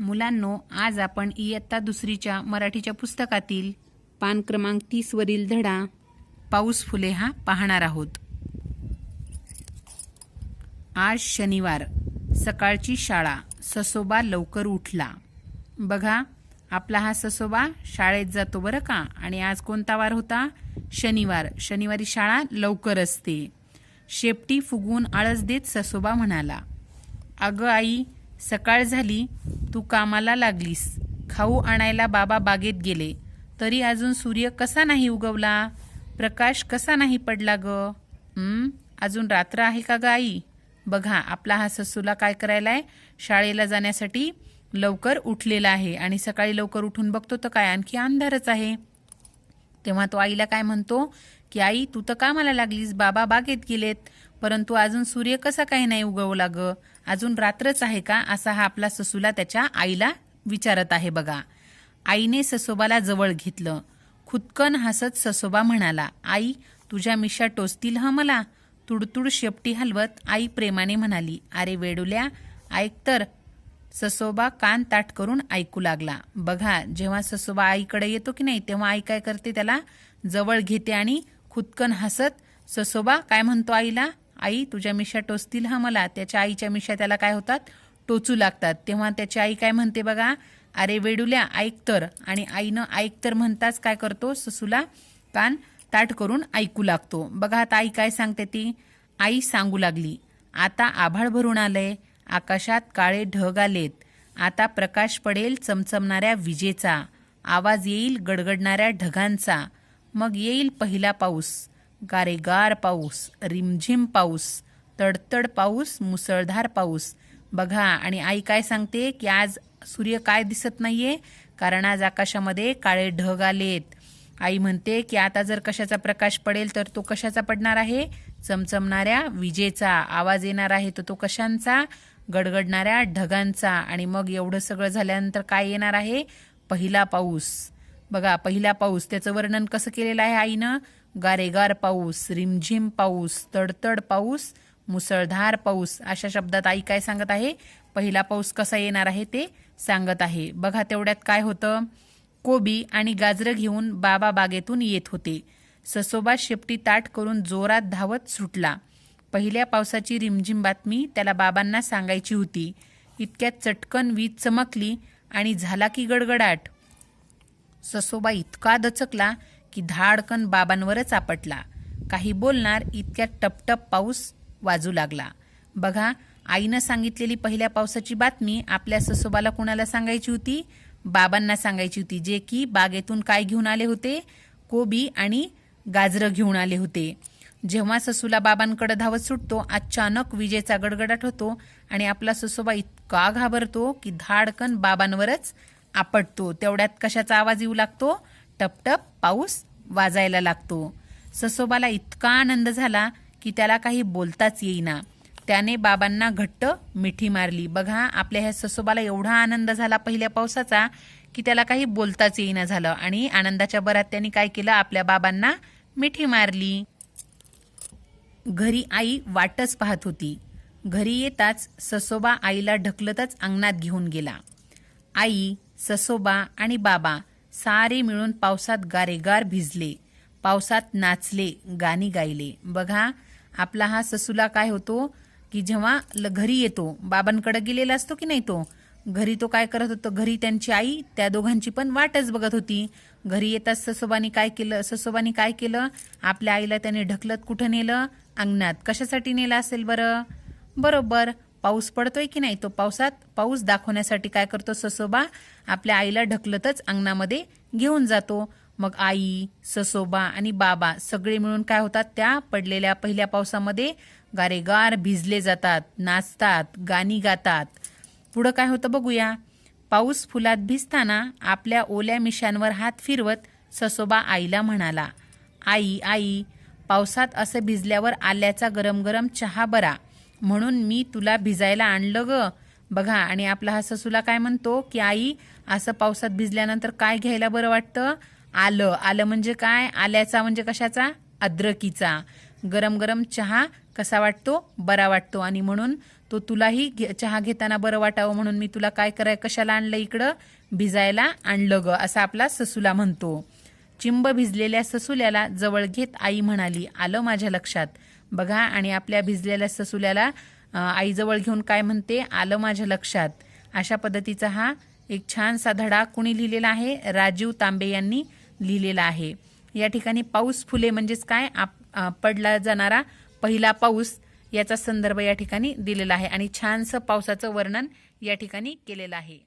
मुलांनो आज आपण इयत्ता दुसरीच्या मराठीच्या पुस्तकातील पान क्रमांक तीस वरील धडा पाऊस फुले हा पाहणार आहोत. आज शनिवार सकाळची शाळा ससोबा लवकर उठला. बघा आपला हा ससोबा शाळेत जातो बरं का? आणि आज कोणता वार होता? शनिवार. शनिवारी शाळा लवकर असते. शेपटी फुगवून आळस देत ससोबा म्हणाला अगं आई सकाळ झाली. तू कामाला लागलीस. खाऊ आणायला बाबा बागेत गेले. तरी अजून सूर्य कसा नाही उगवला? प्रकाश कसा नाही पडला ग? अजून रात्र आहे का ग आई? बघा आपला हा ससूला काय करायला आहे शाळेला जाण्यासाठी लवकर उठलेला आहे आणि सकाळी लवकर उठून बघतो तर काय आणखी अंधारच आहे. तेव्हा तो आईला काय म्हणतो की आई तू तर कामाला लागलीस. बाबा बागेत गेलेत. परंतु अजून सूर्य कसा काही नाही उगवला ग अजून रात्रच आहे का? असा हा आपला ससूला त्याच्या आईला विचारत आहे बघा. आईने ससोबाला जवळ घेतलं. खुदकन हसत ससोबा म्हणाला आई तुझ्या मिशा टोचतील ह मला? तुडतुड शेपटी हलवत आई प्रेमाने म्हणाली अरे वेडुल्या ऐक तर. ससोबा कान ताट करून ऐकू लागला. बघा जेव्हा ससोबा आईकडे येतो की नाही तेव्हा आई काय करते त्याला? जवळ घेते आणि खुदकन हसत ससोबा काय म्हणतो आईला? आई तुझ्या मिशा टोचतील हा मला. त्याच्या आईच्या मिशा त्याला काय होतात? टोचू लागतात. तेव्हा त्याची आई काय म्हणते बघा? अरे वेडुल्या ऐक तर. आणि आईनं ऐक तर म्हणताच काय करतो? ससूला कान ताट करून ऐकू लागतो. बघा आता आई काय सांगते ती? आई सांगू लागली आता आभाळ भरून आलंय. आकाशात काळे ढग आलेत. आता प्रकाश पडेल चमचमणाऱ्या विजेचा. आवाज येईल गडगडणाऱ्या ढगांचा. मग येईल पहिला पाऊस. गारेगार पाऊस रिमझिम पाऊस तडतड पाऊस मुसळधार पाऊस. बघा आणि आई काय सांगते की आज सूर्य काय दिसत नाहीये? कारण आज आकाशामध्ये काळे ढग आलेत. आई म्हणते की आता जर कशाचा प्रकाश पडेल तर तो कशाचा पडणार आहे? चमचमणाऱ्या विजेचा. आवाज येणार आहे तर तो कशांचा? गडगडणाऱ्या ढगांचा. आणि मग एवढं सगळं झाल्यानंतर काय येणार आहे? पहिला पाऊस. बघा पहिला पाऊस. त्याचं वर्णन कसं केलेलं आहे आईनं? गारेगार पाऊस रिमझिम पाऊस तडतड पाऊस मुसळधार पाऊस अशा शब्दात आई काय सांगत आहे? पहिला पाऊस कसा येणार आहे ते सांगत आहे. बघा तेवढ्यात काय होतं. कोबी आणि गाजरं घेऊन बाबा बागेतून येत होते. ससोबा शेपटी ताट करून जोरात धावत सुटला. पहिल्या पावसाची रिमझिम बातमी त्याला बाबांना सांगायची होती. इतक्यात चटकन वीज चमकली आणि झाला की गडगडाट. ससोबा इतका दचकला की धाडकन बाबांवरच आपटला. काही बोलणार इतक्या टपटप पाऊस वाजू लागला. बघा आईनं सांगितलेली पहिल्या पावसाची बातमी आपल्या ससोबाला कुणाला सांगायची होती? बाबांना सांगायची होती जे की बागेतून काय घेऊन आले होते? कोबी आणि गाजरं घेऊन आले होते. जेव्हा ससूला बाबांकडे धावत सुटतो अचानक विजेचा गडगडाट होतो आणि आपला ससोबा इतका घाबरतो की धाडकन बाबांवरच आपटतो. तेवढ्यात कशाचा आवाज येऊ लागतो? टपटप पाऊस वाजायला लागतो. ससोबाला इतका आनंद झाला की त्याला काही बोलताच येईना. त्याने बाबांना घट्ट मिठी मारली. बघा आपल्या ह्या ससोबाला एवढा आनंद झाला पहिल्या पावसाचा की त्याला काही बोलताच येईना झालं आणि आनंदाच्या बरात त्यांनी काय केलं? आपल्या बाबांना मिठी मारली. घरी आई वाटच पाहत होती. घरी येताच ससोबा आईला ढकलतच अंगणात घेऊन गेला. आई ससोबा आणि बाबा सारे मिळून पावसात गारेगार भिजले पावसात नाचले गाणी गायले. बघा आपला हा ससूला काय होतो की जेव्हा ल- घरी येतो बाबांकडे गेलेला असतो की नाही तो? घरी तो काय करत होतो? घरी त्यांची आई त्या दोघांची पण वाटच बघत होती. घरी येताच ससोबानी काय केलं ससोबानी काय केलं? आपल्या आईला त्याने ढकलत कुठं नेलं? अंगणात. कशासाठी नेलं असेल बरं? बरोबर. पाऊस पडतोय की नाही तो पावसात पाऊस दाखवण्यासाठी काय करतो ससोबा? आपल्या आईला ढकलतच अंगणामध्ये घेऊन जातो. मग आई ससोबा आणि बाबा सगळे मिळून काय होतात? त्या पडलेल्या पहिल्या पावसामध्ये गारेगार भिजले जातात नाचतात गाणी गातात. पुढं काय होतं बघूया. पाऊस फुलात भिजताना आपल्या ओल्या मिशांवर हात फिरवत ससोबा आईला म्हणाला आई आई पावसात असं भिजल्यावर आल्याचा गरम गरम चहा बरा. म्हणून मी तुला भिजायला आणलं ग. बघा आणि आपला हा ससूला काय म्हणतो की आई असं पावसात भिजल्यानंतर काय घ्यायला बरं वाटतं? आलं. आलं म्हणजे काय? आल्याचा म्हणजे कशाचा? अद्रकीचा. गरम गरम चहा कसा वाटतो? बरा वाटतो. आणि म्हणून तो तुलाही घे- चहा घेताना बरं वाटावं म्हणून मी तुला काय कराय कशाला आणलं इकडं? भिजायला आणलं ग असं आपला ससूला म्हणतो. चिंब भिजलेल्या ससुल्याला जवळ घेत आई म्हणाली आलं माझ्या लक्षात. बघा आणि आपल्या भिजलेल्या ससुल्याला आईजवळ घेऊन काय म्हणते? आलं माझ्या लक्षात. अशा पद्धतीचा हा एक छानसा धडा कुणी लिहिलेला आहे? राजीव तांबे यांनी लिहिलेला आहे. या ठिकाणी पाऊस फुले म्हणजेच काय? आप पडला जाणारा पहिला पाऊस याचा संदर्भ या ठिकाणी दिलेला आहे. आणि छानसं पावसाचं वर्णन या ठिकाणी केलेलं आहे.